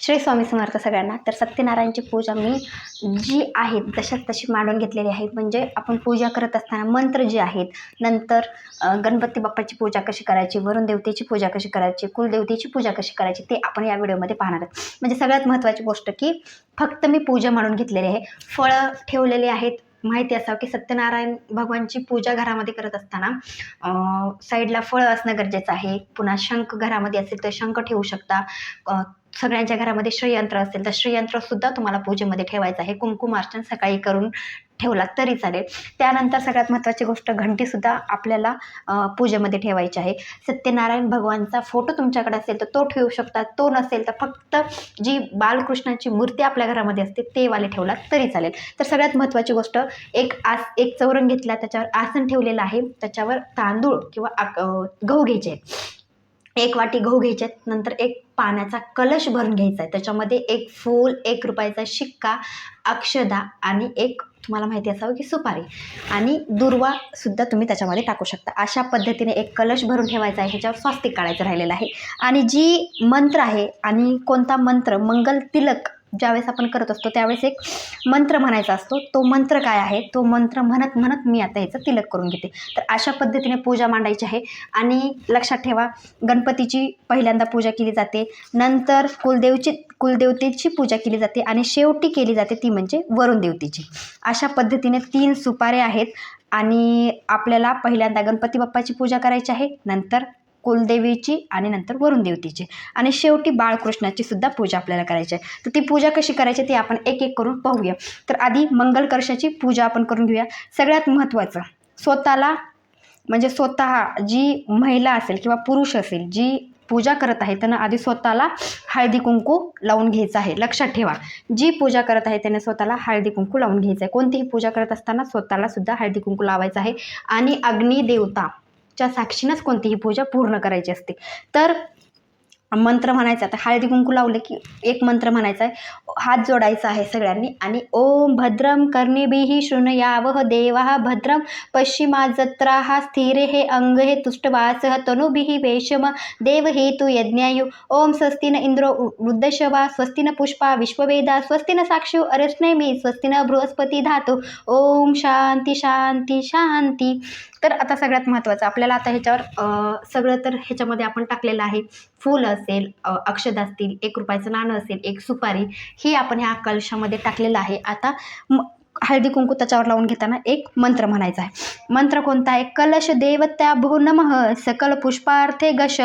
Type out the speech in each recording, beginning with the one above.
श्री स्वामी समर्थ सगळ्यांना. तर सत्यनारायणची पूजा मी जी आहेत तशाच तशी मांडून घेतलेली आहेत म्हणजे आपण पूजा करत असताना मंत्र जे आहेत नंतर गणपती बाप्पाची पूजा कशी करायची वरुण देवतेची पूजा कशी करायची कुलदेवतेची पूजा कशी करायची ते आपण या व्हिडिओमध्ये पाहणार आहोत. म्हणजे सगळ्यात महत्त्वाची गोष्ट की फक्त मी पूजा मांडून घेतलेली आहे. फळं ठेवलेली आहेत. माहिती असावं की सत्यनारायण भगवानची पूजा घरामध्ये करत असताना साईडला फळं असणं गरजेचं आहे. पुन्हा शंख घरामध्ये असेल तर शंख ठेवू शकता. सगळ्यांच्या घरामध्ये श्रीयंत्र असेल तर श्रीयंत्रसुद्धा तुम्हाला पूजेमध्ये ठेवायचं आहे. कुंकुमार्चन सकाळी करून ठेवला तरी चालेल. त्यानंतर सगळ्यात महत्त्वाची गोष्ट घंटीसुद्धा आपल्याला पूजेमध्ये ठेवायची आहे. सत्यनारायण भगवानचा फोटो तुमच्याकडे असेल तर तो ठेवू शकता. तो नसेल तर फक्त जी बालकृष्णाची मूर्ती आपल्या घरामध्ये असते ते वाले ठेवला तरी चालेल. तर सगळ्यात महत्त्वाची गोष्ट एक आस एक चौरंग घेतला त्याच्यावर आसन ठेवलेलं आहे. त्याच्यावर तांदूळ किंवा आक- गहू घ्यायचे आहेत. एक वाटी गहू घ्यायचे आहेत नंतर एक पाण्याचा कलश भरून घ्यायचा आहे. त्याच्यामध्ये एक फूल एक रुपयाचा शिक्का अक्षदा आणि एक तुम्हाला माहिती असावं की सुपारी. आणि दुर्वा सुद्धा तुम्ही त्याच्यामध्ये टाकू शकता. अशा पद्धतीने एक कलश भरून ठेवायचा आहे ह्याच्यावर स्वास्तिक काढायचं राहिलेलं आहे. आणि जी मंत्र आहे आणि कोणता मंत्र? मंगल तिलक. ज्यावेळेस आपण करत असतो त्यावेळेस एक मंत्र म्हणायचा असतो. तो मंत्र काय आहे? तो मंत्र म्हणत म्हणत मी आता याचं तिलक करून घेते. तर अशा पद्धतीने पूजा मांडायची आहे. आणि लक्षात ठेवा गणपतीची पहिल्यांदा पूजा केली जाते. नंतर कुलदेवची कुलदेवतेची पूजा केली जाते आणि शेवटी केली जाते ती म्हणजे वरुण देवतेची अशा पद्धतीने तीन सुपारे आहेत. आणि आपल्याला पहिल्यांदा गणपती बाप्पाची पूजा करायची आहे. नंतर कुलदेवीची आणि नंतर वरुण देवतेची आणि शेवटी बाळकृष्णाची सुद्धा पूजा आपल्याला करायची आहे. तर ती पूजा कशी करायची ती आपण एक एक करून पाहूया. तर आधी मंगल कलशाची पूजा आपण करून घेऊया. सगळ्यात महत्त्वाचं स्वतःला म्हणजे स्वतः जी महिला असेल किंवा पुरुष असेल जी पूजा करत आहे त्यांना आधी स्वतःला हळदी कुंकू लावून घ्यायचं आहे. लक्षात ठेवा जी पूजा करत आहे त्याने स्वतःला हळदी कुंकू लावून घ्यायचं आहे. कोणतीही पूजा करत असताना स्वतःला सुद्धा हळदी कुंकू लावायचं आहे. आणि अग्निदेवता च्या साक्षीनंच कोणतीही पूजा पूर्ण करायची असते. तर मंत्र म्हणायचा आता हळदी कुंकू लावले की एक मंत्र म्हणायचा आहे हात जोडायचा आहे सगळ्यांनी आणि ओम भद्रम कर्णिभिः शृणुयावह देवाः भद्रम पश्चिमा जत्राः स्थिरे हे अंग हे तुष्टवासः तनुभिः वेशम देवहेतु यज्ञायु ओम स्वस्तिन इंद्रो वृद्धशवा स्वस्तिन पुष्पा विश्ववेदा स्वस्तिन साक्षी अरस्नेमी स्वस्तिन बृहस्पती धातू ओम शांती शांती शांती. तर आता सगळ्यात महत्त्वाचं आपल्याला आता ह्याच्यावर सगळं तर ह्याच्यामध्ये आपण टाकलेलं आहे फुलं असेल अक्षद असतील एक रुपयाचं नाणं असेल एक सुपारी ही आपण ह्या कलशामध्ये टाकलेलं आहे. आता म हळदी कुंकू त्याच्यावर लावून घेताना एक मंत्र म्हणायचा आहे. मंत्र कोणता आहे? कलश देवत्या भो नमः सकल पुष्पार्थे गश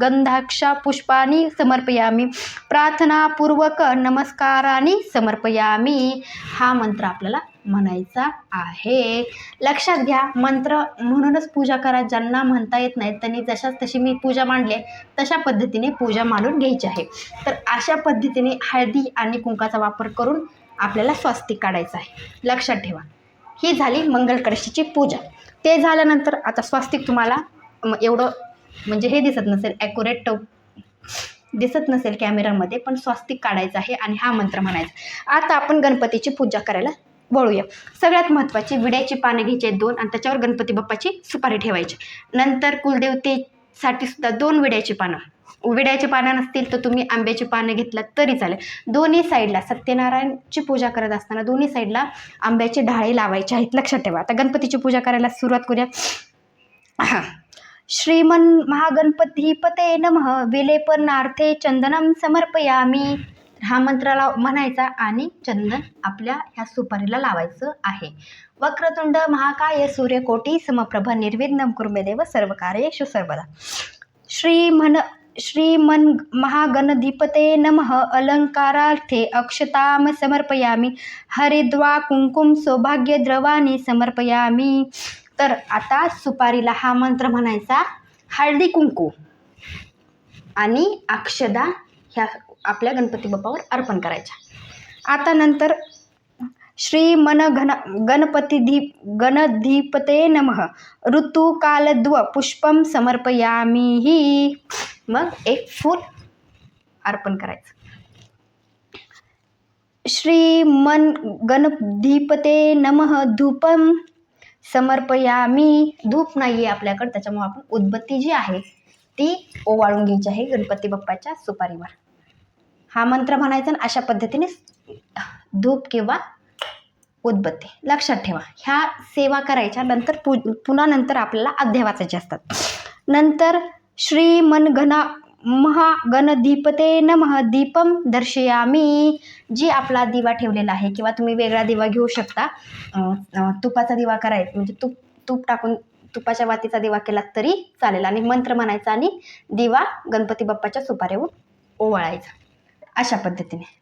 गंधाक्षा पुष्पानी समर्पयामी प्रार्थनापूर्वक नमस्कारानी समर्पयामी. हा मंत्र आपल्याला म्हणायचा आहे. लक्षात घ्या मंत्र म्हणूनच पूजा करा. ज्यांना म्हणता येत नाही त्यांनी जशाच तशी मी पूजा मांडली आहे तशा पद्धतीने पूजा मांडून घ्यायची आहे. तर अशा पद्धतीने हळदी आणि कुंकाचा वापर करून आपल्याला स्वास्तिक काढायचं आहे. लक्षात ठेवा. ही झाली मंगल पूजा. ते झाल्यानंतर आता स्वास्तिक तुम्हाला एवढं म्हणजे हे दिसत नसेल ॲक्युरेट दिसत नसेल कॅमेरामध्ये पण स्वास्तिक काढायचं आहे आणि हा मंत्र म्हणायचा. आता आपण गणपतीची पूजा करायला वळूया. सगळ्यात महत्त्वाची विड्याची पानं घ्यायची दोन आणि त्याच्यावर गणपती बाप्पाची सुपारी ठेवायची. नंतर कुलदेवतेसाठी सुद्धा दोन विड्याची पानं. विड्याची पानं नसतील तर तुम्ही आंब्याची पानं घेतलात तरी चालेल. दोन्ही साईडला सत्यनारायणची पूजा करत असताना दोन्ही साईडला आंब्याचे ढाळे लावायचे आहेत. लक्षात ठेवा. आता गणपतीची पूजा करायला सुरुवात करूया. हां. श्रीमन महागणपतीपते नमः. विलेपनार्थे चंदनम समर्पयामी. हा मंत्राला म्हणायचा आणि चंदन आपल्या ह्या सुपारीला लावायचं आहे. वक्रतुंड महाकाय सूर्यकोटी समप्रभ निर्विघ्नं कुर्मेदेव सर्व कार्येषु सर्वदा. श्रीमन श्रीमन महागणधिपते नमः अलंकारार्थे अक्षताम समर्पयामी हरिद्वा कुंकुम सौभाग्यद्रवाणी समर्पयामी. तर आता सुपारीला हा मंत्र म्हणायचा हळदी कुंकू. आणि अक्षदा ह्या आपल्या गणपती बाप्पावर अर्पण करायच्या. आता नंतर श्री मन घन गणपती गणधीपते नमः. ऋतुकालद्व पुष्पम समर्पयामीही. मग एक फूल अर्पण करायचं. श्री मन गणधीपते नमः. धूपम समर्पयामी. धूप नाही आहे आपल्याकडं त्याच्यामुळे आपण उदबत्ती जी आहे ती ओवाळून घ्यायची आहे गणपती बाप्पाच्या सुपारीवर. हा मंत्र म्हणायचा आणि अशा पद्धतीने धूप किंवा उदबत्ती. लक्षात ठेवा. ह्या सेवा करायच्या नंतर पु पुन्हा नंतर आपल्याला अध्याय वाचायचे असतात. नंतर श्री मन घना गणदीपते न महादीपम दर्शयामी. जी आपला दिवा ठेवलेला आहे किंवा तुम्ही वेगळा दिवा घेऊ शकता. तुपाचा दिवा करायचा म्हणजे तूप तूप टाकून तुपाच्या वातीचा दिवा केला तरी चालेल. आणि मंत्र म्हणायचा आणि दिवा गणपती बाप्पाच्या सुपाऱ्यावर ओवाळायचा. अशा पद्धतीने.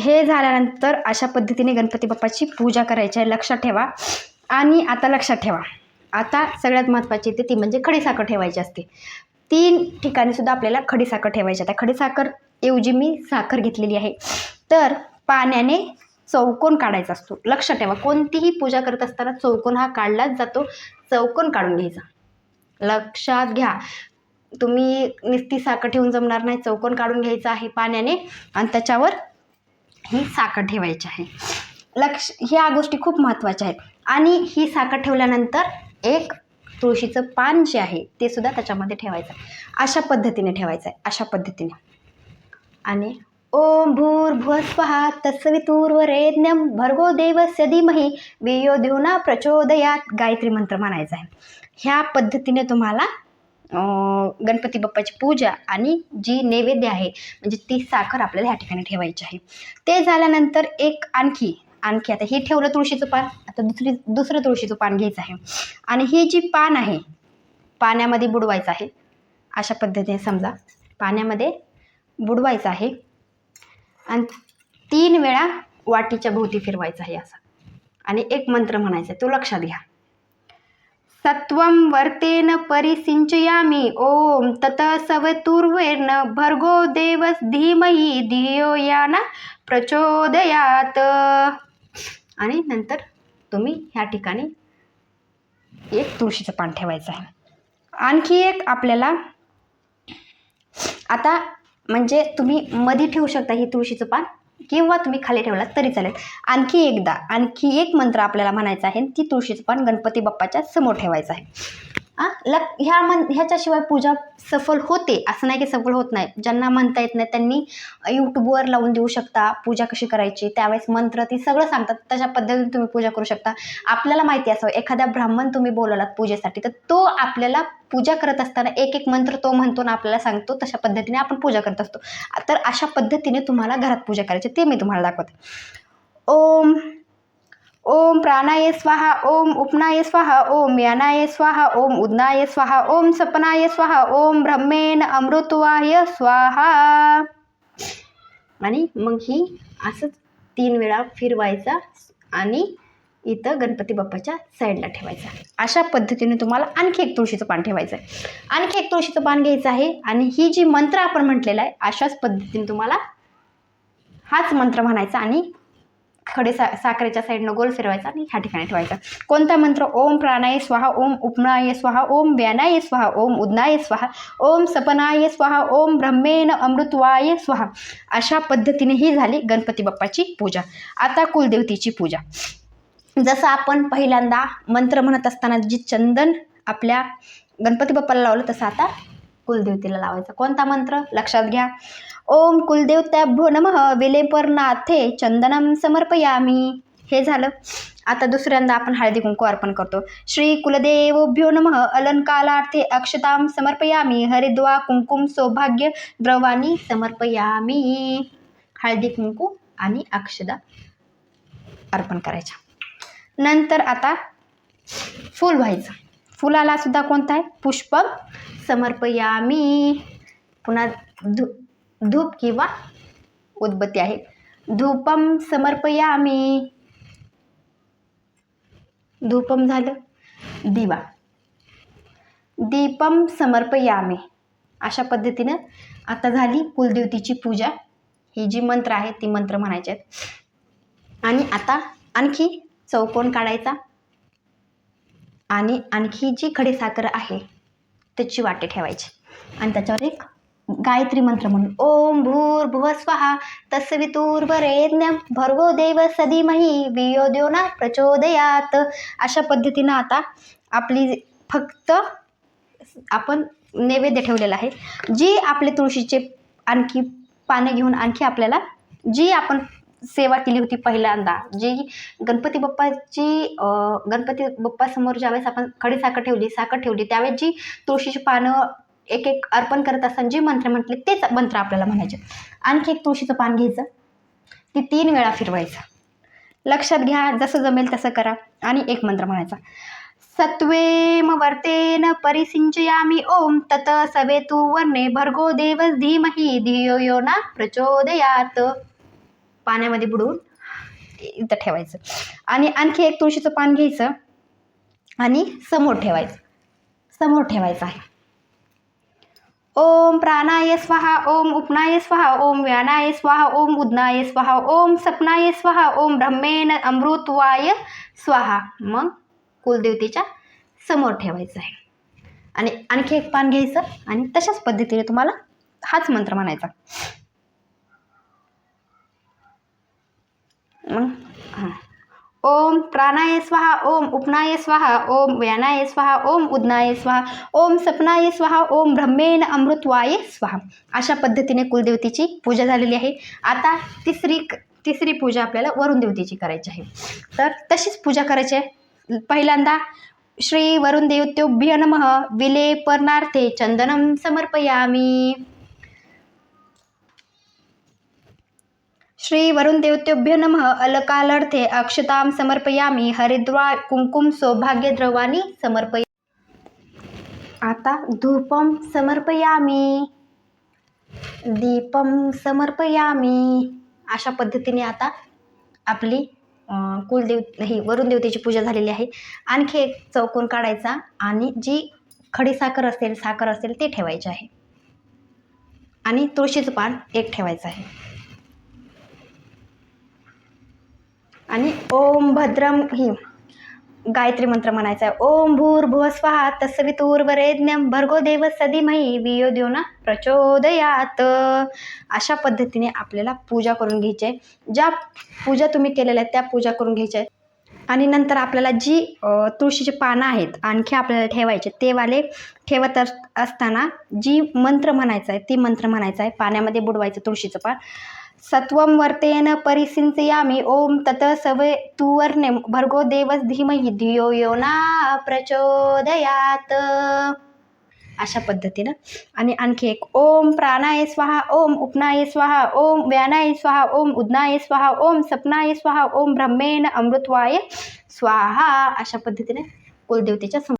हे झाल्यानंतर अशा पद्धतीने गणपती बाप्पाची पूजा करायची आहे. लक्षात ठेवा. आणि आता लक्षात ठेवा. आता सगळ्यात महत्त्वाची येते ती म्हणजे खडीसाखर ठेवायची असते. तीन ठिकाणी सुद्धा आपल्याला खडीसाखर ठेवायची आहे. खडीसाखर ऐवजी मी साखर घेतलेली आहे. तर पाण्याने चौकोन काढायचा असतो. लक्षात ठेवा. कोणतीही पूजा करत असताना चौकोन हा काढलाच जातो. चौकोन काढून घ्यायचा. लक्षात घ्या. तुम्ही नुसती साखर ठेवून जमणार नाही. चौकोन काढून घ्यायचा आहे पाण्याने आणि त्याच्यावर ही साखर ठेवायची आहे. लक्ष ह्या गोष्टी खूप महत्त्वाच्या आहेत. आणि ही साखर ठेवल्यानंतर एक तुळशीचं पान जे आहे ते सुद्धा त्याच्यामध्ये ठेवायचं आहे. अशा पद्धतीने ठेवायचं आहे. अशा पद्धतीने. आणि ओम भूर्भुवस्वः तत्सवितुर्वरेण्यं भर्गो देवस्य धीमही वियो देवना प्रचोदयात. गायत्री मंत्र म्हणायचा आहे. ह्या पद्धतीने तुम्हाला गणपती बाप्पाची पूजा आणि जी नैवेद्य आहे म्हणजे ती साखर आपल्याला ह्या ठिकाणी ठेवायची आहे. ते झाल्यानंतर एक आणखी आणखी आता हे ठेवलं तुळशीचं पान आता दुसरी दुसरं तुळशीचं पान घ्यायचं आहे. आणि ही जी पान आहे पाण्यामध्ये बुडवायचं आहे अशा पद्धतीने समजा पाण्यामध्ये बुडवायचं आहे. आणि तीन वेळा वाटीच्या भोवती फिरवायचं आहे असं. आणि एक मंत्र म्हणायचा आहे तो लक्षात घ्या. सत्वं वर्तेन परिसिंचयामि ॐ तत सवतुर्वेर्न भर्गो देवस धीमहि धियो न प्रचोदयात। आणि नंतर तुम्ही ह्या ठिकाणी एक तुळशीचं पान ठेवायचं आहे. आणखी एक आपल्याला आता म्हणजे तुम्ही मधी ठेवू शकता ही तुळशीचं पान. किंवा तुम्ही खाली ठेवलात तरी चालेल. आणखी एकदा आणखी एक मंत्र आपल्याला म्हणायचा आहे ती तुळशीचं पान गणपती बाप्पाच्या समोर ठेवायचं आहे. लक ह्या मन ह्याच्याशिवाय पूजा सफल होते असं नाही की सफल होत नाही. ज्यांना म्हणता येत नाही त्यांनी यूट्यूबवर लावून देऊ शकता पूजा कशी करायची त्यावेळेस मंत्र ती सगळं सांगतात. तशा पद्धतीने तुम्ही पूजा करू शकता. आपल्याला माहिती असावं एखाद्या ब्राह्मण तुम्ही बोलवलात पूजेसाठी तर तो आपल्याला पूजा करत असताना एक एक मंत्र तो म्हणतो ना आपल्याला सांगतो तशा पद्धतीने आपण पूजा करत असतो. तर अशा पद्धतीने तुम्हाला घरात पूजा करायची ते मी तुम्हाला दाखवते. ओम ओम प्राणाय स्वाहा ओम उपनाय स्वाहा ओम यानाय स्वाहा ओम उदनाय स्वाहा ओम सपनाय स्वाहा ओम ब्रह्मेन अमृतवाय स्वाहा. आणि मग ही असंच तीन वेळा फिरवायचा आणि इथं गणपती बाप्पाच्या साईडला ठेवायचा. अशा पद्धतीने तुम्हाला आणखी एक तुळशीचं पान ठेवायचं आहे. आणखी एक तुळशीचं पान घ्यायचं आहे आणि ही जी मंत्र आपण म्हटलेला आहे अशाच पद्धतीने तुम्हाला हाच मंत्र म्हणायचा आणि खडे सा साखरेच्या साईडनं गोल फिरवायचा आणि ह्या ठिकाणी ठेवायचा. कोणता मंत्र? ओम प्राणाय स्वाहा ओम उपनाय स्वाहा ओम व्यानाय स्वाहा ओम उदनाय स्वाहा ओम सपनाय स्वाहा ओम ब्रह्मेन अमृतवाय स्वाहा. अशा पद्धतीने ही झाली गणपती बाप्पाची पूजा. आता कुलदेवतेची पूजा. जसं आपण पहिल्यांदा मंत्र म्हणत असताना जी चंदन आपल्या गणपती बाप्पाला लावलं तसं आता कुलदेवतेला लावायचा. कोणता मंत्र? लक्षात घ्या. ओम कुलदेवताभ्यो नमः विलेपर्नाथे चंदनम समर्पयामी. हे झालं. आता दुसऱ्यांदा आपण हळदी कुंकू अर्पण करतो. श्री कुलदेवोभ्यो नमः अलंकालार्थे अक्षतां समर्पयामी हरिद्वा कुंकुम सौभाग्य द्रवानी समर्पयामी. हळदी कुंकू आणि अक्षदा अर्पण करायच्या. नंतर आता फूल व्हायचं. फुलाला सुद्धा कोणता आहे? पुष्पक समर्पयामी. पुन्हा धु धूप किंवा उदबत्ती आहे. धूपम समर्पयामी धूपम झालं. दिवा. दीपम समर्पयामी अशा पद्धतीनं आता झाली कुलदेवतीची पूजा. ही जी मंत्र आहे ती मंत्र म्हणायचे आहेत. आणि आता आणखी चौकोन काढायचा. आणि आणखी जी खडीसाखर आहे त्याची वाटे ठेवायची. आणि त्याच्यावर एक गायत्री मंत्र म्हणून. ओम भूर्भुव स्वाहा तस्वितुर्वरेण्यं भर्गो देव सदिमही वियो देवना प्रचोदयात. अशा पद्धतीनं आता आपली फक्त आपण नैवेद्य ठेवलेला आहे. जी आपले तुळशीचे आणखी पानं घेऊन आणखी आपल्याला जी आपण सेवा केली होती पहिल्यांदा जी गणपती बाप्पाची गणपती बाप्पासमोर ज्यावेळेस आपण खडी साखर ठेवली साखर ठेवली त्यावेळेस जी तुळशीची पानं एक एक अर्पण करत असताना जे मंत्र म्हटले तेच मंत्र आपल्याला म्हणायचे. आणखी एक तुळशीचं पान घ्यायचं. ती तीन वेळा फिरवायचं. लक्षात घ्या जसं जमेल तसं करा. आणि एक मंत्र म्हणायचा. सत्वेम वर्तेन परिसिंचयामी ओम तत सवेतु वर्णे भर्गो देवस धीमही धियो यो ना प्रचोदयात. पाण्यामध्ये बुडवून इथं ठेवायचं. आणि आणखी एक तुळशीचं पान घ्यायचं. आणि समोर ठेवायचं. समोर ठेवायचं आहे. ओम प्राणाय स्वाहा ओम उपनाय स्वाहा ओम व्यानाय स्वाहा ओम उदनाय स्वाहा ओम सपनाय स्वाहा ओम ब्रह्मेन अमृतवाय स्वाहा. मग कुलदेवतेच्या समोर ठेवायचं आहे. आणि आणखी एक पान घ्यायचं आणि तशाच पद्धतीने तुम्हाला हाच मंत्र म्हणायचा. मग हां. ओम प्राणाय स्वाहा ओम उपनाय स्वाहा ओम व्यानाय स्वाहा ओम उदनाय स्वाहा ओम सपनाय स्वाहा ओम ब्रह्मेन अमृतवाय स्वाहा. अशा पद्धतीने कुलदेवतेची पूजा झालेली आहे. आता तिसरी तिसरी पूजा आपल्याला वरुण देवतेची करायची आहे. तर तशीच पूजा करायची आहे. पहिल्यांदा श्री वरुण देवतेभ्य नमः. विले पर्णार्थे चंदनम समर्पयामी. श्री वरुण देवतेभ्य नमः। अलकालर्थे अक्षतां समर्पयामी। हरिद्वार कुंकुम सौभाग्यद्रवानी समर्पय आता धूपम समर्पयामी। दीपम समर्पयामी। अशा पद्धतीने आता आपली कुलदेव ही वरुण देवतेची पूजा झालेली आहे. आणखी एक चौकोन काढायचा आणि जी खडी साखर असेल साखर असेल ते ठेवायचे आहे. आणि तुळशीचं पान एक ठेवायचं आहे. आणि ओम भद्रम ही गायत्री मंत्र म्हणायचा आहे. ओम भूर्भुव स्वाहा तत्सवितुर भर्गो देव सदिमही वियो देव ना प्रचोदयात. अशा पद्धतीने आपल्याला पूजा करून घ्यायची आहे. ज्या पूजा तुम्ही केलेल्या आहेत त्या पूजा करून घ्यायच्या आहेत. आणि नंतर आपल्याला जी तुळशीची पानं आहेत आणखी आपल्याला ठेवायचे ते वाले ठेवत अस असताना जी मंत्र म्हणायचं आहे ती मंत्र म्हणायचं आहे. पाण्यामध्ये बुडवायचं तुळशीचं पान. सत्वम वर्तेन परिसिंचयामी ओम तत सवे तुवर्णे। भर्गो देवस धीमहि। धियो यो ना प्रचोदयात। अशा पद्धतीनं। आणि आणखी एक ओम प्राणाय स्वाहा ओम उपनाय स्वाहा ओम व्यानाय स्वाहा ओम उदनाय स्वाहा ओम सपनाय स्वाहा ओम ब्रह्मेन अमृतवाय स्वाहा। अशा पद्धतीने कुलदेवतेच्या सम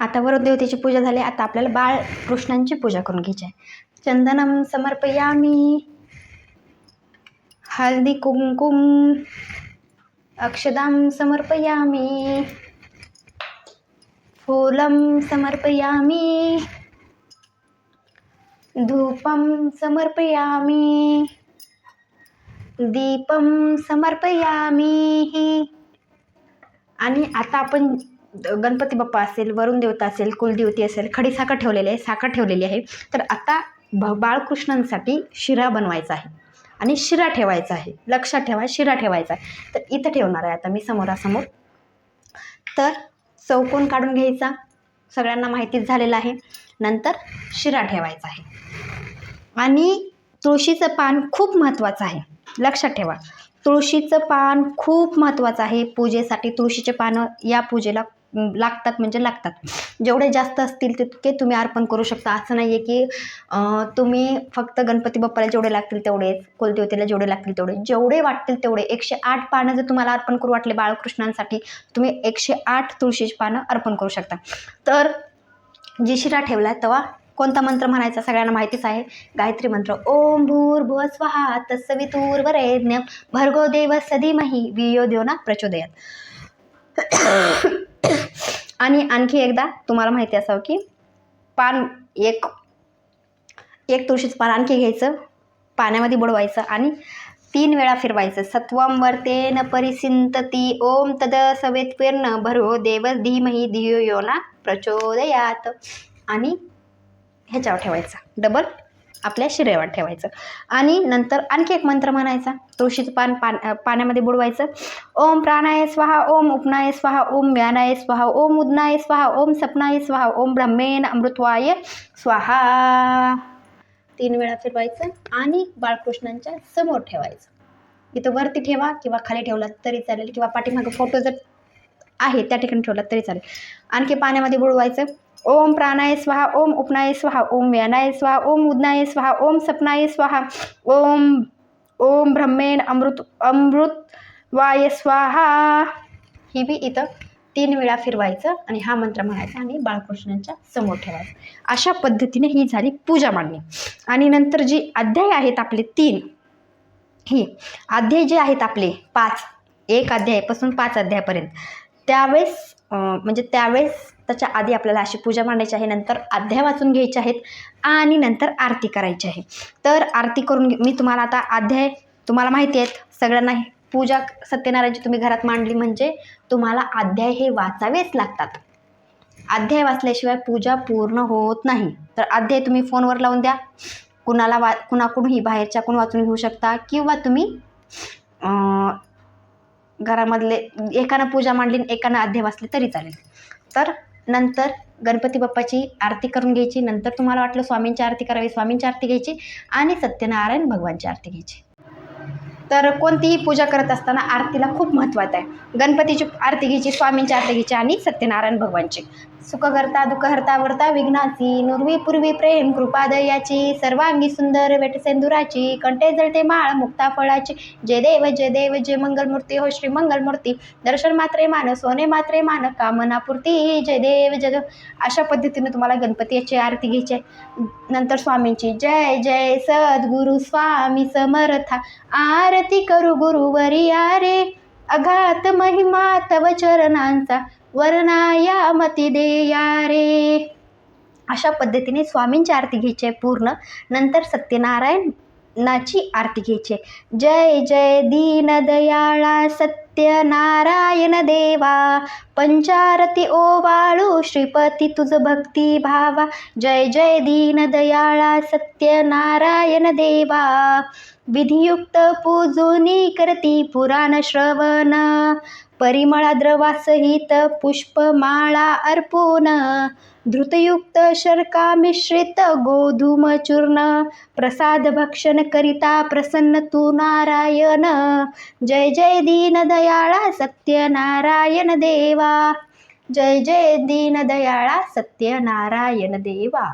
आता वरुण देवतेची पूजा झाली. आता आपल्याला बाळकृष्णांची पूजा करून घ्यायची आहे. चंदनम समर्पयामी। हल्दी कुंकुम अक्षदाम समर्पयामी फूलं समर्पयामी धूपं समर्पयामी दीपं समर्पयामी. आणि आता आपण गणपती बाप्पा असेल वरुण देवता असेल कुलदेवती असेल खडी साखर ठेवलेली आहे साखर ठेवलेली आहे. तर आता भ बाळकृष्णांसाठी शिरा बनवायचा आहे. आणि शिरा ठेवायचा आहे. लक्षात ठेवा शिरा ठेवायचा आहे. तर इथं ठेवणार आहे आता मी समोरासमोर. तर चौकोन काढून घ्यायचा. सगळ्यांना माहितीच झालेलं आहे. नंतर शिरा ठेवायचा आहे. आणि तुळशीचं पान खूप महत्त्वाचं आहे. लक्षात ठेवा. तुळशीचं पान खूप महत्त्वाचं आहे. पूजेसाठी तुळशीचे पानं या पूजेला लागतात म्हणजे लागतात. जेवढे जास्त असतील तितके तुम्ही अर्पण करू शकता. असं नाही आहे की तुम्ही फक्त गणपती बाप्पाला जेवढे लागतील तेवढेच कुलदेवतेला जेवढे लागतील तेवढे. जेवढे वाटतील तेवढे. एकशे आठ पानं जर तुम्हाला अर्पण करू वाटले बाळकृष्णांसाठी तुम्ही एकशे आठ तुळशीची पानं अर्पण करू शकता. तर जी शिरा ठेवला तेव्हा कोणता मंत्र म्हणायचा सगळ्यांना माहितीच आहे? गायत्री मंत्र ओम भूर्भुव स्वाहा तत्सवितुर भर्गो देव सधीमहि वियो देवना प्रचोदयात. आणि आणखी एकदा तुम्हाला माहिती असावं की पान एक एक तुळशीचं पान आणखी घ्यायचं पाण्यामध्ये बुडवायचं आणि तीन वेळा फिरवायचं. सत्वम वर्तेन परिसिंतती ओम तद सवेत्वेर्न भरो देव धीमहि धियो योना प्रचोदयात. आणि ह्याच्यावर ठेवायचा. डबल आपल्या शिरेवर ठेवायचं. आणि नंतर आणखी एक मंत्र म्हणायचा. तुळशीचं पान पान पाण्यामध्ये बुडवायचं. ओम प्राणाय स्वाहा ओम उपनाय स्वाहा ओम व्यानाय स्वाहा ओम उदनाय स्वाहा ओम सपनाय स्वाहा ओम ब्रह्मेन अमृतवाय स्वाहा. तीन वेळा फिरवायचं आणि बाळकृष्णांच्या समोर ठेवायचं. इथं वरती ठेवा किंवा खाली ठेवला तरी चालेल किंवा पाठीमागं फोटो जर आहे त्या ठिकाणी ठेवलं तरी चालेल. आणखी पाण्यामध्ये बुडवायचं. ओम प्राणाय स्वाहा ओम उपनाय स्वाहा ओम व्यानाय स्वाहा ओम उदनाय स्वाहा ओम सपनाय स्वाहा ओम ओम ब्रह्मेण अमृत अमृत वाय स्वाहा. ही बी इथं तीन वेळा फिरवायचं आणि हा मंत्र म्हणायचा आणि बाळकृष्णांच्या समोर ठेवायचं. अशा पद्धतीने ही झाली पूजा मांडणी. आणि नंतर जी अध्याय आहेत आपले तीन ही अध्याय जे आहेत आपले पाच एक अध्यायापासून पाच अध्यायापर्यंत. त्यावेळेस म्हणजे त्यावेळेस त्याच्या आधी आपल्याला अशी पूजा मांडायची आहे नंतर अध्याय वाचून घ्यायचे आहेत आणि नंतर आरती करायची आहे. तर आरती करून घे- मी तुम्हाला आता अध्याय तुम्हाला माहिती आहेत सगळ्यांना पूजा सत्यनारायणची तुम्ही घरात मांडली म्हणजे तुम्हाला अध्याय हे वाचावेच लागतात. अध्याय वाचल्याशिवाय पूजा पूर्ण होत नाही. तर अध्याय तुम्ही फोनवर लावून द्या. कुणाला वा कुणाकडूनही बाहेरच्या कोण वाचून घेऊ शकता किंवा तुम्ही घरामधले एकानं पूजा मांडली आणि एकानं अध्याय वाचले तरी चालेल. तर नंतर गणपती बाप्पाची आरती करून घ्यायची नंतर तुम्हाला वाटलं स्वामींची आरती करावी स्वामींची आरती घ्यायची आणि सत्यनारायण भगवानची आरती घ्यायची. तर कोणतीही पूजा करत असताना आरतीला खूप महत्त्वाचं आहे. गणपतीची आरती घ्यायची स्वामींची आरती घ्यायची आणि सत्यनारायण भगवानची. सुखकर्ता दुःखहर्ता वर्ता विघ्नाची नुर्वी पूर्वी प्रेम कृपादयाची सर्वांगी सुंदर वेटसेंदुराची कंटे जळते माळ मुक्ता फळाची. जय देव जय देव जय मंगलमूर्ती हो श्री मंगलमूर्ती. दर्शन मात्रे मान सोने मात्रे मान कामनापूर्ती जय देव जय देव. अशा पद्धतीने तुम्हाला गणपतीची आरती घ्यायची आहे. नंतर स्वामींची जय जय सद्गुरु स्वामी समर्था. आरती करू गुरुवरी आरे. अघात महिमा तव चरणांचा. वरणाया मती देया रे अशा पद्धतीने स्वामींची आरती घ्यायची आहे पूर्ण. नंतर सत्यनारायणाची आरती घ्यायची आहे. जय जय दीनदयाळा सत्यनारायण देवा पंचारती ओवाळू श्रीपती तुझ भक्ती भावा जय जय दीन दयाळा सत्यनारायण देवा. विधियुक्त पूजुनी करती पुराण श्रवण परिमळा द्रवासहित पुष्पमाळा अर्पून धृतयुक्त शर्का मिश्रित गोधूम चूर्ण प्रसाद भक्षण करिता प्रसन्न तू नारायण. जय जय दयाळा सत्यनारायण देवा. जय जय दीनदयाळा सत्यनारायण देवा.